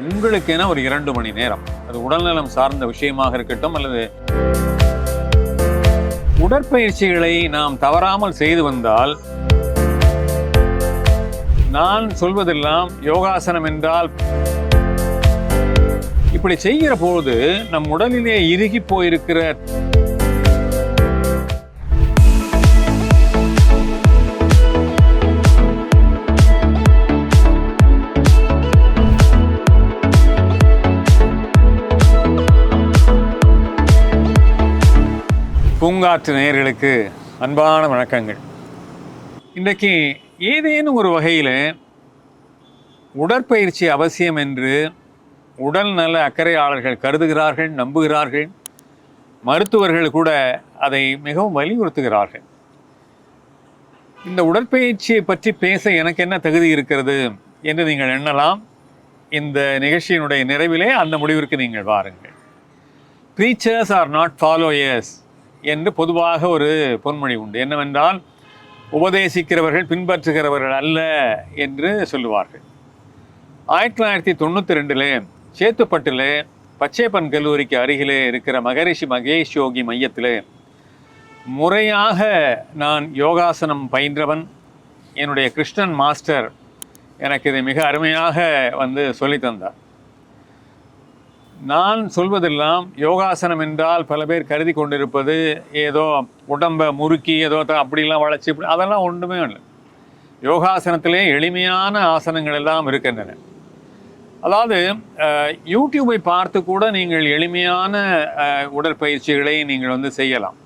உங்களுக்கென ஒரு இரண்டு மணி நேரம். அது உடல்நலம் சார்ந்த விஷயமாக இருக்கட்டும் அல்லது உடற்பயிற்சிகளை நாம் தவறாமல் செய்து வந்தால் நான் சொல்வதெல்லாம் யோகாசனம் என்றால் இப்படி செய்கிற போது நம் உடலிலே இறுகி போயிருக்கிற பூங்காற்று நேயர்களுக்கு அன்பான வணக்கங்கள். இன்றைக்கு ஏதேனும் ஒரு வகையில் உடற்பயிற்சி அவசியம் என்று உடல் நல அக்கறையாளர்கள் கருதுகிறார்கள் நம்புகிறார்கள். மருத்துவர்கள் கூட அதை மிகவும் வலியுறுத்துகிறார்கள். இந்த உடற்பயிற்சியை பற்றி பேச எனக்கு என்ன தகுதி இருக்கிறது என்று நீங்கள் எண்ணலாம். இந்த நிகழ்ச்சியினுடைய நிறைவிலே அந்த முடிவிற்கு நீங்கள் வாருங்கள். ப்ரீச்சர்ஸ் ஆர் நாட் ஃபாலோயர்ஸ் என்று பொதுவாக ஒரு பொன்மொழி உண்டு. என்னவென்றால் உபதேசிக்கிறவர்கள் பின்பற்றுகிறவர்கள் அல்ல என்று சொல்லுவார்கள். ஆயிரத்தி தொள்ளாயிரத்தி தொண்ணூற்றி ரெண்டில் சேத்துப்பட்டில் பச்சைப்பன் கல்லூரிக்கு அருகிலே இருக்கிற மகரிஷி மகேஷ் யோகி மையத்திலே முறையாக நான் யோகாசனம் பயின்றவன் என்னுடைய கிருஷ்ணன் மாஸ்டர் எனக்கு இதை மிக அருமையாக வந்து சொல்லித் தந்தார். நான் சொல்வதெல்லாம் யோகாசனம் என்றால் பல பேர் கருதி கொண்டிருப்பது ஏதோ உடம்பை முறுக்கி ஏதோ அப்படிலாம் வளைச்சி இப்படி அதெல்லாம் ஒன்றுமே இல்லை. யோகாசனத்திலே எளிமையான ஆசனங்கள் எல்லாம் இருக்கின்றன. அதாவது யூடியூபை பார்த்து கூட நீங்கள் எளிமையான உடற்பயிற்சிகளை நீங்கள் வந்து செய்யலாம்.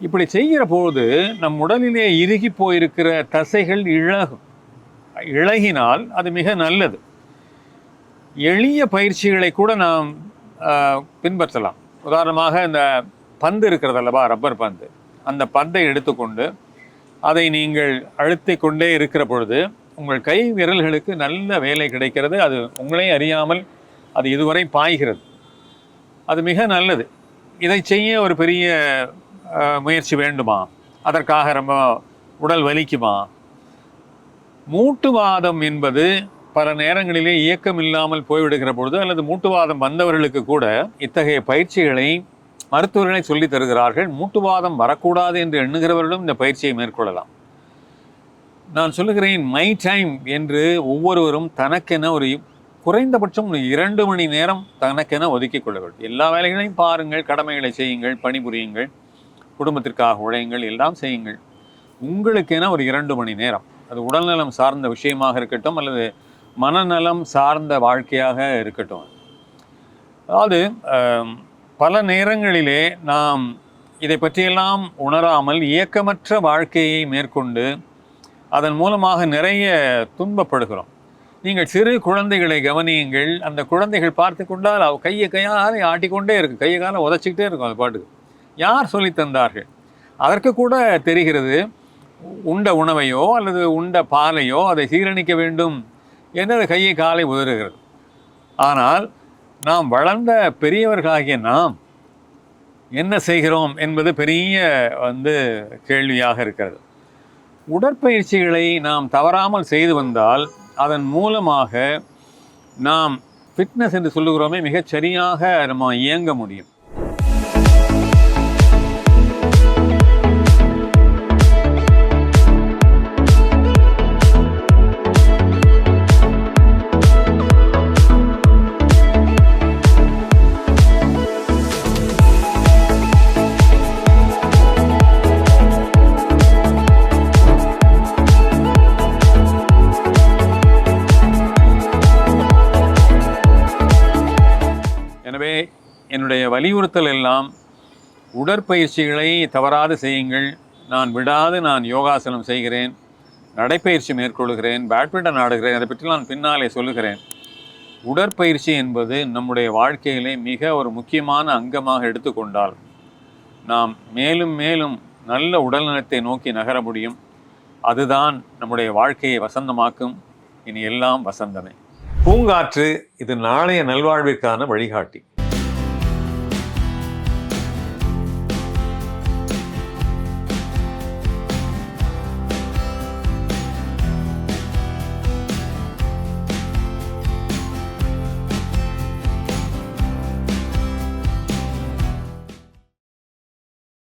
இப்படி செய்கிற போது நம் உடலிலே இறுகி போயிருக்கிற தசைகள் இழகும். இழகினால் அது மிக நல்லது. எளிய பயிற்சிகளை கூட நாம் பின்பற்றலாம். உதாரணமாக இந்த பந்து இருக்கிறது அல்லவா? ரப்பர் பந்து. அந்த பந்தை எடுத்துக்கொண்டு அதை நீங்கள் அழுத்தி கொண்டே இருக்கிற பொழுது உங்கள் கை விரல்களுக்கு நல்ல வேலை கிடைக்கிறது. அது உங்களே அறியாமல் அது இதுவரை பாய்கிறது. அது மிக நல்லது. இதை செய்ய ஒரு பெரிய முயற்சி வேண்டுமா? அதற்காக ரொம்ப உடல் வலிக்குமா? மூட்டுவாதம் என்பது பல நேரங்களிலே இயக்கம் இல்லாமல் போய்விடுகிற பொழுது அல்லது மூட்டுவாதம் வந்தவர்களுக்கு கூட இத்தகைய பயிற்சிகளை மருத்துவர்களை சொல்லி தருகிறார்கள். மூட்டுவாதம் வரக்கூடாது என்று எண்ணுகிறவர்களும் இந்த பயிற்சியை மேற்கொள்ளலாம். நான் சொல்லுகிறேன் மை டைம் என்று ஒவ்வொருவரும் தனக்கென ஒரு குறைந்தபட்சம் இரண்டு மணி நேரம் தனக்கென ஒதுக்கிக் கொள்ள வேண்டும் எல்லா வேலைகளையும் பாருங்கள் கடமைகளை செய்யுங்கள் பணிபுரியுங்கள் குடும்பத்திற்காக உழையுங்கள் எல்லாம் செய்யுங்கள். உங்களுக்கென ஒரு இரண்டு மணி நேரம். அது உடல்நலம் சார்ந்த விஷயமாக இருக்கட்டும் அல்லது மனநலம் சார்ந்த வாழ்க்கையாக இருக்கட்டும். அதாவது பல நேரங்களிலே நாம் இதை பற்றியெல்லாம் உணராமல் இயக்கமற்ற வாழ்க்கையை மேற்கொண்டு அதன் மூலமாக நிறைய துன்பப்படுகிறோம். நீங்கள் சிறு குழந்தைகளை கவனியுங்கள். அந்த குழந்தைகள் பார்த்து கொண்டால் அவ கையை கையால் ஆட்டிக்கொண்டே இருக்கு கையை காலை உதச்சிக்கிட்டே இருக்கும் அது பாட்டுக்கு. யார் சொல்லி தந்தார்கள்? அதற்கு கூட தெரிகிறது உண்ட உணவையோ அல்லது உண்ட பாலையோ அதை சீரணிக்க வேண்டும் என்னது கையை காலை உதறுகிறது. ஆனால் நாம் வளர்ந்த பெரியவர்களாகிய நாம் என்ன செய்கிறோம் என்பது பெரிய வந்து கேள்வியாக இருக்கிறது. உடற்பயிற்சிகளை நாம் தவறாமல் செய்து வந்தால் அதன் மூலமாக நாம் ஃபிட்னஸ் என்று சொல்லுகிறோமே மிகச் சரியாக நம்ம இயங்க முடியும். வலியுறுத்தல் எல்லாம் உடற்பயிற்சிகளை தவறாது செய்யுங்கள். நான் விடாது நான் யோகாசனம் செய்கிறேன். நடைப்பயிற்சி மேற்கொள்கிறேன். பேட்மிண்டன் ஆடுகிறேன். அதை பற்றி நான் பின்னாலே சொல்லுகிறேன். உடற்பயிற்சி என்பது நம்முடைய வாழ்க்கையிலே மிக ஒரு முக்கியமான அங்கமாக எடுத்துக்கொண்டால் நாம் மேலும் மேலும் நல்ல உடல்நலத்தை நோக்கி நகர முடியும். அதுதான் நம்முடைய வாழ்க்கையை வசந்தமாக்கும். இனி எல்லாம் வசந்தமே. பூங்காற்று இது நாளைய நல்வாழ்விற்கான வழிகாட்டி.